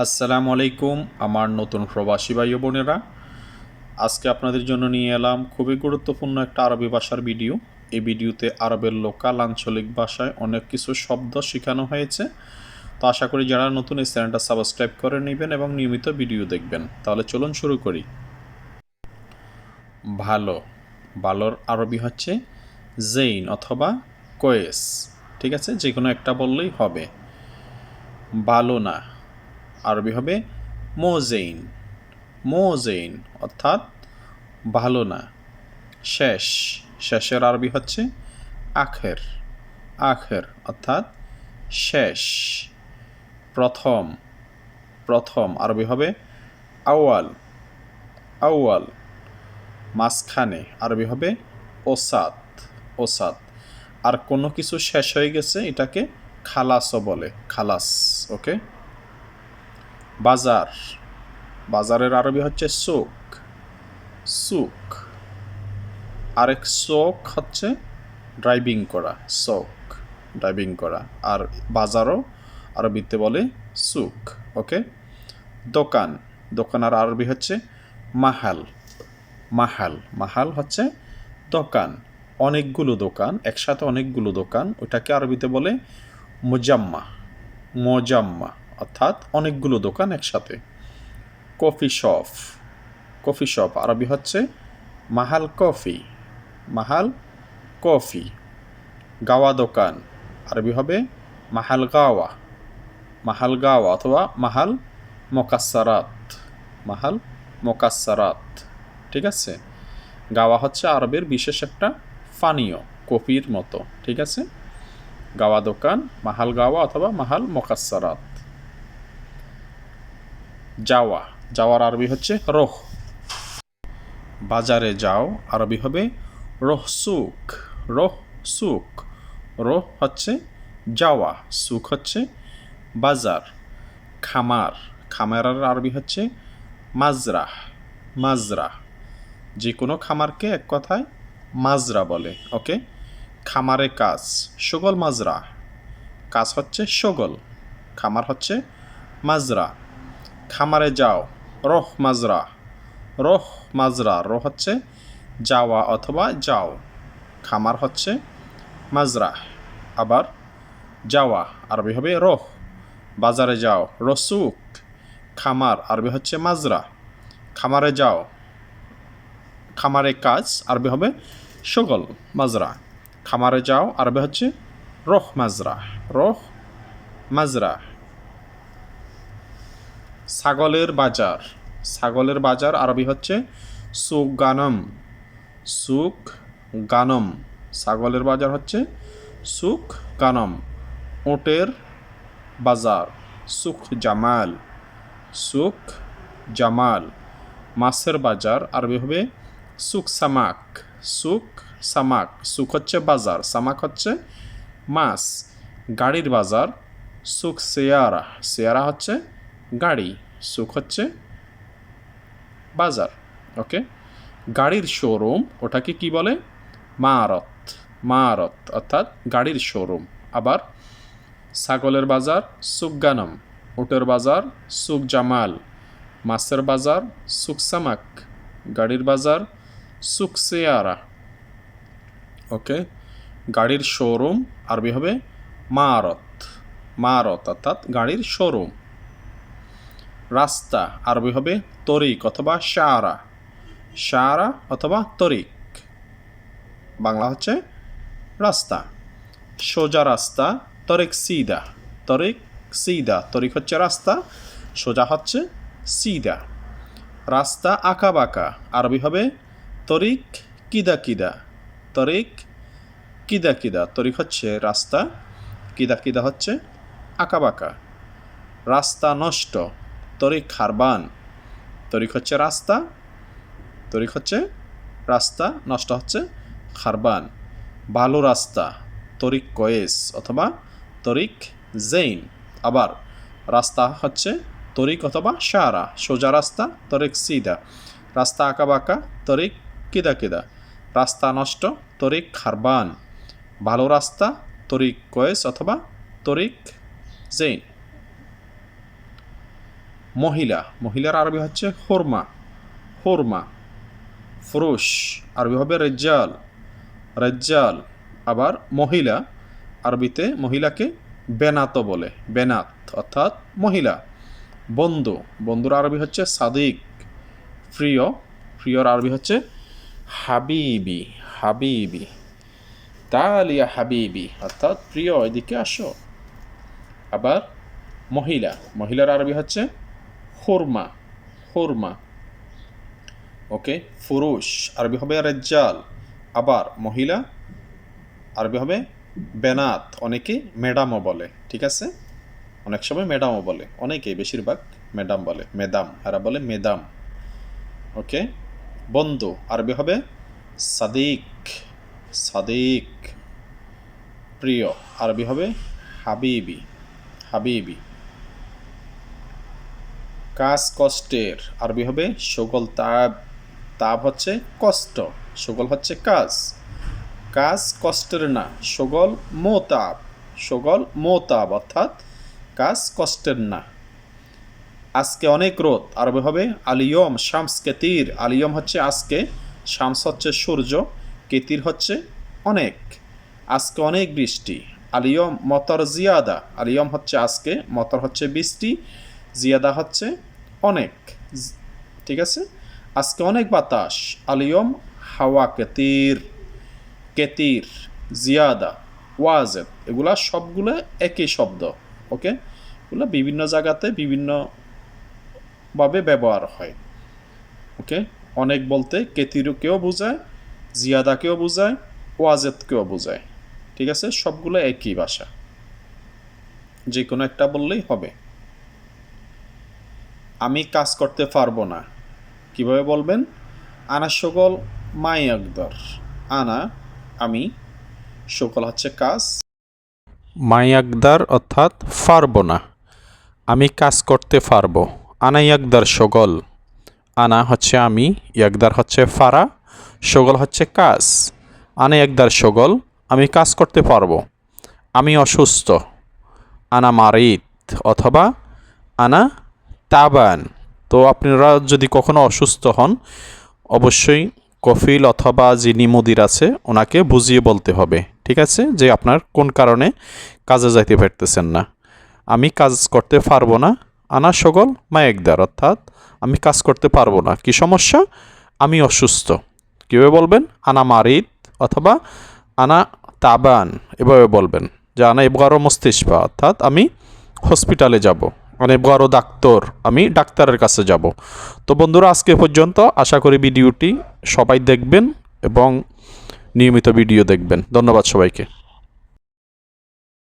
আসসালামু আলাইকুম, আমার নতুন প্রবাসী ভাই বোনেরা। আজকে আপনাদের জন্য নিয়ে এলাম খুবই গুরুত্বপূর্ণ একটা আরবি ভাষার ভিডিও। এই ভিডিওতে আরবের লোকাল, আঞ্চলিক ভাষায় অনেক কিছু শব্দ শেখানো হয়েছে। তো আশা করি যারা নতুন এই চ্যানেলটা সাবস্ক্রাইব করে নেবেন এবং নিয়মিত ভিডিও দেখবেন। তাহলে চলুন শুরু করি। ভালো। ভালোর আরবি হচ্ছে জেইন অথবা কোয়েস। ঠিক আছে? যে কোনো একটা বললেই হবে। ভালো না। আরবি হবে মোজেইন। মোজেইন অর্থাৎ ভালো না, শেষ। শেষের আরবি হচ্ছে আখের। আখের অর্থাৎ শেষ। প্রথম প্রথম আরবি হবে আউয়াল। আউয়াল, মাঝখানে আরবি হবে ওসাদ ওসাদ আর কোনো কিছু শেষ হয়ে গেছে, এটাকে খালাসও বলে, খালাস, ওকে? বাজার। বাজারের আরবি হচ্ছে সুক সুক আরেক শোক হচ্ছে ড্রাইভিং করা শোক ড্রাইভিং করা। আর বাজারও আরবিতে বলে সুক ওকে? দোকান। দোকানের আরবি হচ্ছে মাহাল। মাহাল। মাহাল হচ্ছে দোকান। অনেকগুলো দোকান, একসাথে অনেকগুলো দোকান, ওটাকে আরবিতে বলে মোজাম্মা। মোজাম্মা। অর্থাৎ অনেকগুলো দোকান একসাথে। Coffee shop. কফি শপ আরবি হচ্ছে মাহাল কফি। মাহাল কফি। গাওয়া দোকান। আরবি হবে মাহাল গাওয়া। মাহাল গাওয়া অথবা মাহাল মকাসারাত মাহাল মকাসারাত ঠিক আছে? গাওয়া হচ্ছে আরবের বিশেষ একটা পানীয় কফির মতো। ঠিক আছে? গাওয়া দোকান, মাহাল গাওয়া অথবা মাহাল মকাসারাত যাওয়া। যাওয়ার আরবি হচ্ছে রোহ। বাজারে যাও, আরবি হবে রোহ সুক রোহ সুক রোহ হচ্ছে যাওয়া সুক হচ্ছে বাজার। খামার। খামারের আরবি হচ্ছে মাজরা মাজরা যে কোনো খামারকে এক কথায় মাজরা বলে, ওকে? খামারে কাজ, সগল মাজরা কাজ হচ্ছে সগল। খামার হচ্ছে মাজরা খামারে যাও। রহ মাজরা। রহ মাজরা, রহ হচ্ছে যাওয়া অথবা যাও। খামার হচ্ছে মাজরা। আবার যাওয়া, আরবি হবে রহ। বাজারে যাও, রসুক। খামার, আরবি হচ্ছে মাজরা। খামারে যাও। খামারে কাজ, আরবি হবে সগল, মাজরা। খামারে যাও, আরবি হচ্ছে রহ মাজরা। রহ মাজরা। ছাগলের বাজার। ছাগলের বাজার আরবি হচ্ছে সুক গানম সুক গানম ছাগলের বাজার হচ্ছে সুক গানম ওটের বাজার সুখ জামাল সুখ জামাল মাছের বাজার আরবি হবে সুখ সামাক সুখ সামাক সুখ হচ্ছে বাজার, সামাক হচ্ছে মাছ। গাড়ির বাজার সুখ সেয়ারা সেয়ারা হচ্ছে গাড়ি, সুখ হচ্ছে বাজার ওকে গাড়ির শোরুম ওটাকে কি বলে? মারত মারত, অর্থাৎ গাড়ির শোরুম আবার ছাগলের বাজার সুকগানম উটের বাজার সুক জামাল মাছের বাজার সুক সামাক গাড়ির বাজার সুক সেয়ারা ওকে গাড়ির শোরুম আরবি হবে মারত। মারত, অর্থাৎ গাড়ির শোরুম রাস্তা, আরবি হবে তরিক অথবা শারা। শারা অথবা তরিক। বাংলা হচ্ছে রাস্তা। সোজা রাস্তা, তরিক সিদা। তরিক সিদা, তরিক হচ্ছে রাস্তা, সোজা হচ্ছে সিদা। রাস্তা আঁকা বাঁকা আরবি হবে তরিক কিদা কিদা। তরিক কিদা কিদা, তরিক হচ্ছে রাস্তা, কিদা কিদা হচ্ছে আঁকা বাঁকা রাস্তা নষ্ট তরিক খারবান। তরিক হচ্ছে রাস্তা তরিক হচ্ছে রাস্তা, নষ্ট হচ্ছে খারবান। ভালো রাস্তা তরিক কয়েস অথবা তরিক জেইন। আবার রাস্তা হচ্ছে তরিক অথবা সারা, সোজা রাস্তা তরিক সিদা। রাস্তা আঁকা বাঁকা তরিক কিদা কিদা। রাস্তা নষ্ট তরিক খারবান। ভালো রাস্তা তরিক কয়েস অথবা তরিক জেইন। মহিলা। মহিলার আরবি হচ্ছে হোরমা হোরমা ফুরুষ আরবি হবে রেজ্জাল। রেজ্জাল। আবার মহিলা। আরবিতে মহিলাকে বেনাত বলে। বেনাত অর্থাৎ মহিলা। বন্ধু। বন্ধুর আরবি হচ্ছে সাদিক। প্রিয়। প্রিয়র আরবি হচ্ছে হাবিবি। হাবিবি। তালিয়া হাবিবি। অর্থাৎ প্রিয়, এদিকে আসো। আবার মহিলা। মহিলার আরবি হচ্ছে হুরমা হুরমা ওকে ফুরুষ আরবি হবে রেজ্জাল আবার মহিলা আরবি হবে বেনাত অনেকে ম্যাডামও বলে ঠিক আছে? অনেক সময় ম্যাডামও বলে অনেকে বেশিরভাগ ম্যাডাম বলে মেদাম এরা বলে মেদাম ওকে বন্ধু আরবি হবে সাদিক সাদিক প্রিয় আরবি হবে হাবিবি হাবিবি কাজ কষ্টের। আরবি হবে সকল তাপ তাপ হচ্ছে কষ্ট সকল হচ্ছে কাজ। কাজ কষ্টের না সকল মোতাব সকল মোতাব অর্থাৎ কাজ কষ্টের না। আজকে অনেক রোদ, আরবে হবে আলিয়ম, শামস কেতির। আলিয়ম হচ্ছে আজকে, শামস হচ্ছে সূর্য, কেতির হচ্ছে অনেক। আজকে অনেক বৃষ্টি, আলিয়ম মতর জিয়াদা, আলিয়ম হচ্ছে আজকে, মতর হচ্ছে বৃষ্টি। জিয়াদা হচ্ছে অনেক। ঠিক আছে? আজকে অনেক বাতাস। আলিয়ম হাওয়া কেতির কেতির, জিয়াদা, ওয়াজেদ, এগুলা সবগুলো একই শব্দ, ওকে? এগুলো বিভিন্ন জায়গাতে বিভিন্ন ভাবে ব্যবহার হয়, ওকে? অনেক বলতে কেতিরকেও বোঝায়, জিয়াদাকেও বোঝায়, ওয়াজেদকেও বোঝায়। ঠিক আছে? সবগুলো একই ভাষা। যে কোনো একটা বললেই হবে। আমি কাজ করতে পারব না। কীভাবে বলবেন? আনা সকল মাই আকদর। আনা, আমি সকল হচ্ছে কাজ। মায়াকদার অর্থাৎ পারব না। আমি কাজ করতে পারব। আনা ইয়াকদার সগল আনা হচ্ছে আমি, ইয়াকদার হচ্ছে ফারা সগল হচ্ছে কাজ। আনা ইয়াকদার সগল আমি কাজ করতে পারব। আমি অসুস্থ। আনা মারিত অথবা আনা তাবান। তো আপনারা যদি কখনো অসুস্থ হন, অবশ্যই কফিল অথবা যিনি মুদির আছে, ওনাকে বুঝিয়ে বলতে হবে, ঠিক আছে? যে আপনার কোন কারণে কাজে যাইতে পারতেছেন না। আমি কাজ করতে পারব না, আনা সগল মায়েকদার, অর্থাৎ আমি কাজ করতে পারব না। কি সমস্যা? আমি অসুস্থ। কীভাবে বলবেন? আনা মারিদ অথবা আনা তাবান, এভাবে বলবেন। যে আনা এবারও মস্তিষ্পা অর্থাৎ আমি হসপিটালে যাব। মানে বড় ডাক্তার, আমি ডাক্তারের কাছে যাব। তো বন্ধুরা, আজকে পর্যন্ত আশা করি ভিডিওটি সবাই দেখবেন এবং নিয়মিত ভিডিও দেখবেন। ধন্যবাদ সবাইকে।